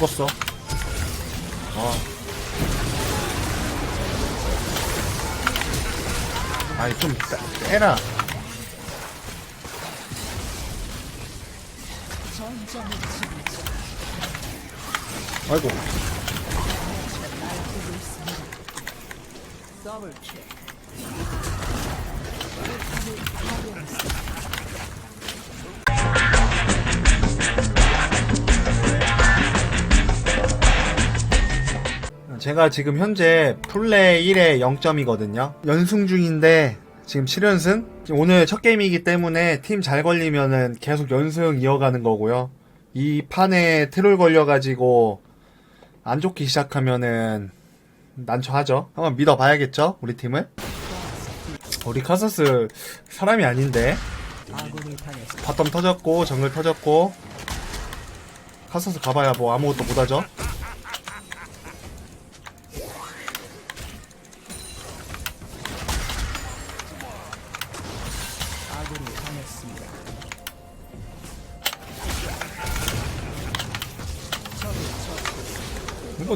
죽었어. 어. 아이, 좀, 빼- 빼라. 아이고. 제가 지금 현재 플레이 1에 0점이거든요. 연승 중인데 지금 7연승? 오늘 첫 게임이기 때문에 팀 잘 걸리면은 계속 연승 이어가는 거고요. 이 판에 트롤 걸려가지고 안 좋기 시작하면은 난처하죠. 한번 믿어봐야겠죠? 우리 팀을? 우리 카서스 사람이 아닌데 바텀 터졌고 정글 터졌고 카서스 가봐야 뭐 아무것도 못하죠.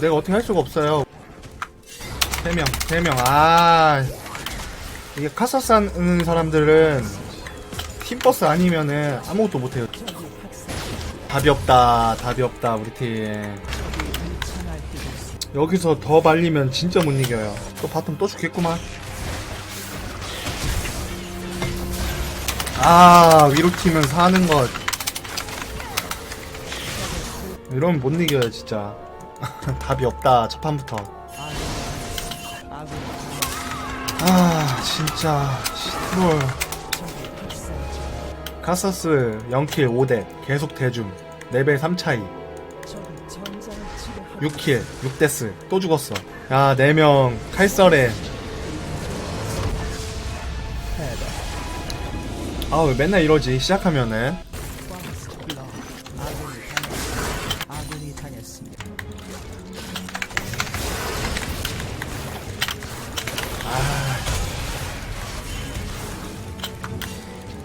내가 어떻게 할 수가 없어요. 세 명, 세 명. 아, 이게 카사스 하는 사람들은 팀버스 아니면은 아무것도 못해요. 답이 없다, 답이 없다, 우리 팀. 여기서 더 말리면 진짜 못 이겨요. 또 바텀 또 죽겠구만. 아, 위로 튀면 사는 것. 이러면 못 이겨요, 진짜. 답이 없다, 첫 판부터. 아, 진짜. 트롤. 카서스 0킬 5대 계속 대줌 4배 3차이 6킬 6데스 또 죽었어 야 4명 칼썰에 아왜 맨날 이러지 시작하면은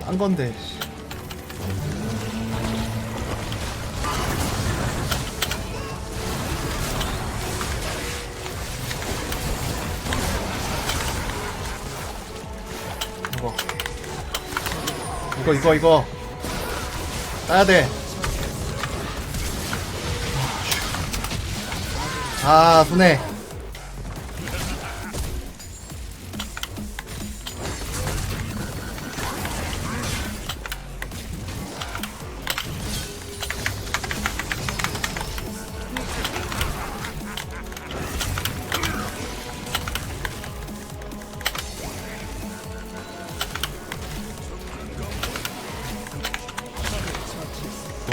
딴 건데 씨. 이거 이거 이거 이거 따야 돼. 아 손해.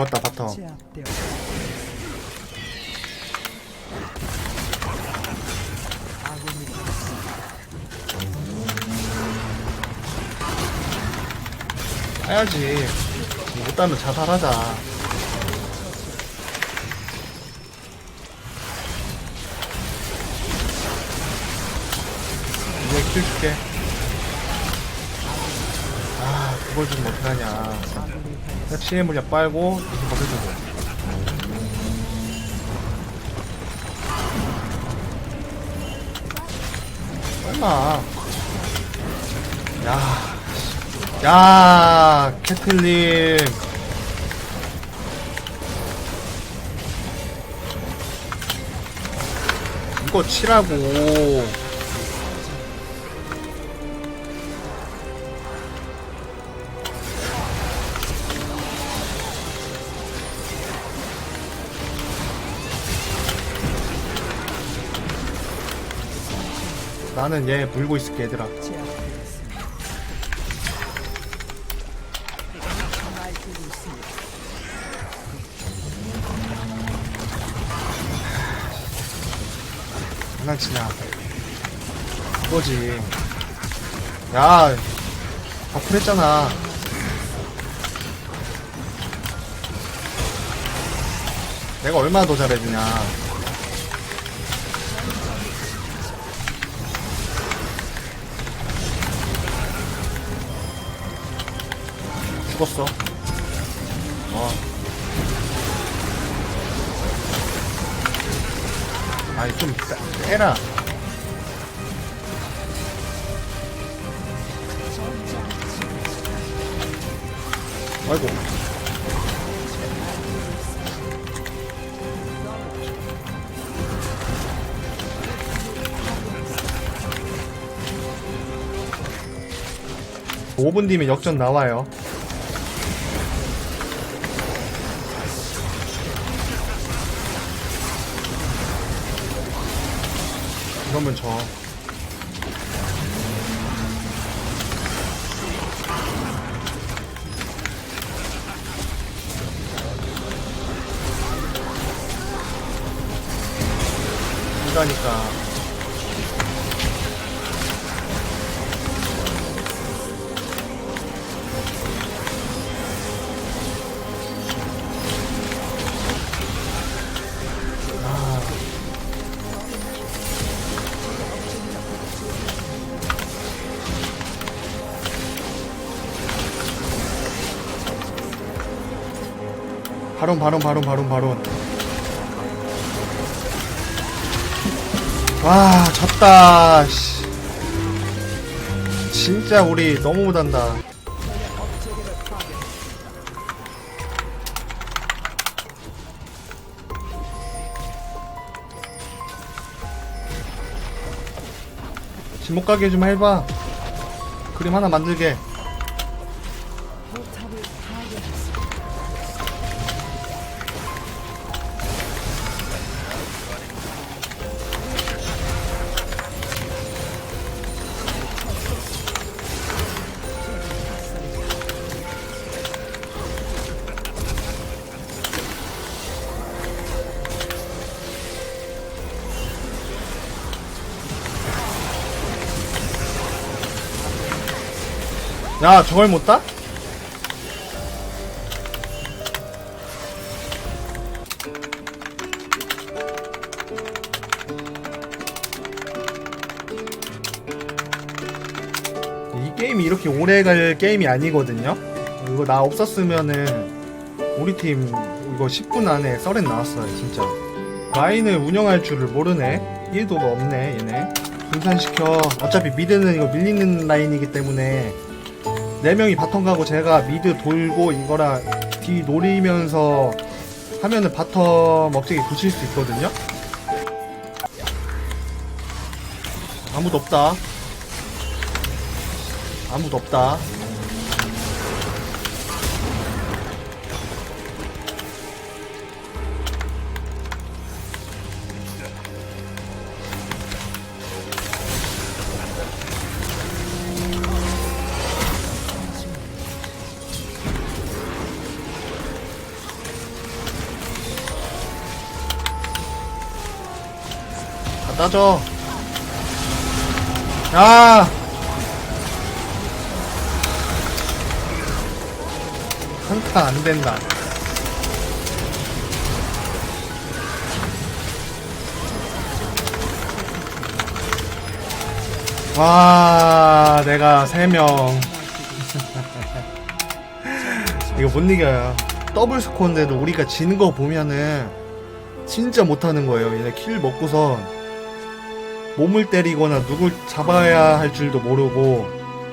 죽었다 바텀. 제압되어 아군이 따야지. 못 따면 자살하자. 이제 킬 줄게. 아, 그걸 좀 어떡하냐. 치의 물약 빨고, 이렇게 버텨주고. 얼마. 야. 야, 캐틀님. 이거 치라고. 나는 얘 물고 있을게, 얘들아. 장난치냐. 그거지. 야, 버플했잖아. 내가 얼마나 더 잘해주냐. 죽었어. 어. 아이 좀 해라 아이고 오분 뒤면 역전 나와요. 그러면 저 바론 바론 바론 바론 바론 와 졌다 씨. 진짜 우리 너무 못한다. 지목 가게 좀 해봐. 그림 하나 만들게 야 저걸 못 따? 이 게임이 이렇게 오래 갈 게임이 아니거든요. 이거 나 없었으면은 우리 팀 이거 10분 안에 썰엔 나왔어요 진짜. 라인을 운영할 줄을 모르네. 1도가 없네 얘네. 분산시켜. 어차피 미드는 이거 밀리는 라인이기 때문에 네 명이 바텀 가고 제가 미드 돌고 이거랑 뒤 노리면서 하면은 바텀 먹지기 붙일 수 있거든요. 아무도 없다. 아무도 없다. 다 따져. 야! 한타 안 된다. 와, 내가 3명. 이거 못 이겨요. 더블 스코어인데도 우리가 지는 거 보면은 진짜 못하는 거예요. 얘네 킬 먹고선 몸을 때리거나 누굴 잡아야 할 줄도 모르고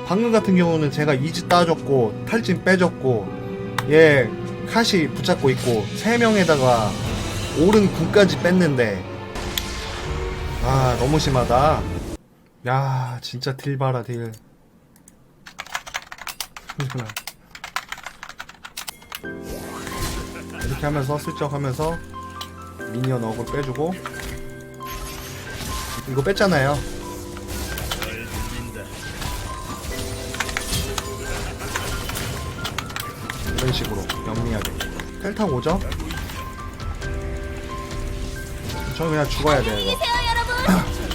방금 같은 경우는 제가 이지 따졌고 탈진 빼줬고 얘 카시 붙잡고 있고 세 명에다가 오른 군까지 뺐는데 아 너무 심하다. 야 진짜 딜 봐라 딜. 이렇게 하면서 슬쩍 하면서 미니언 어글 빼주고 이거 뺐잖아요. 이런 식으로 영리하게 텔 타고 오죠? 저 그냥 죽어야 돼요 이거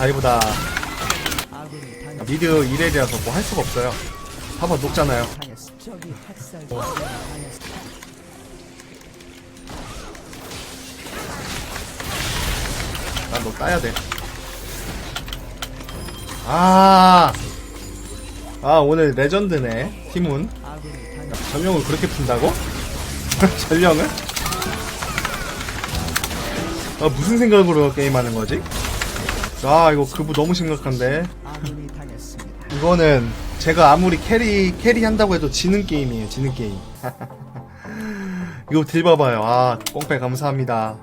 다이브다. 미드 1렐이라서 뭐 할 수가 없어요. 봐봐, 녹잖아요. 당했습니다. 적이 학살 당했습니다. 난너 따야 돼. 아, 아 오늘 레전드네 팀은. 전령을 그렇게 푼다고? 전령을? 아 무슨 생각으로 게임하는 거지? 아 이거 그부 너무 심각한데. 이거는 제가 아무리 캐리 캐리 한다고 해도 지는 게임이에요 지는 게임. 이거 딜 봐봐요. 아 뽕빼 감사합니다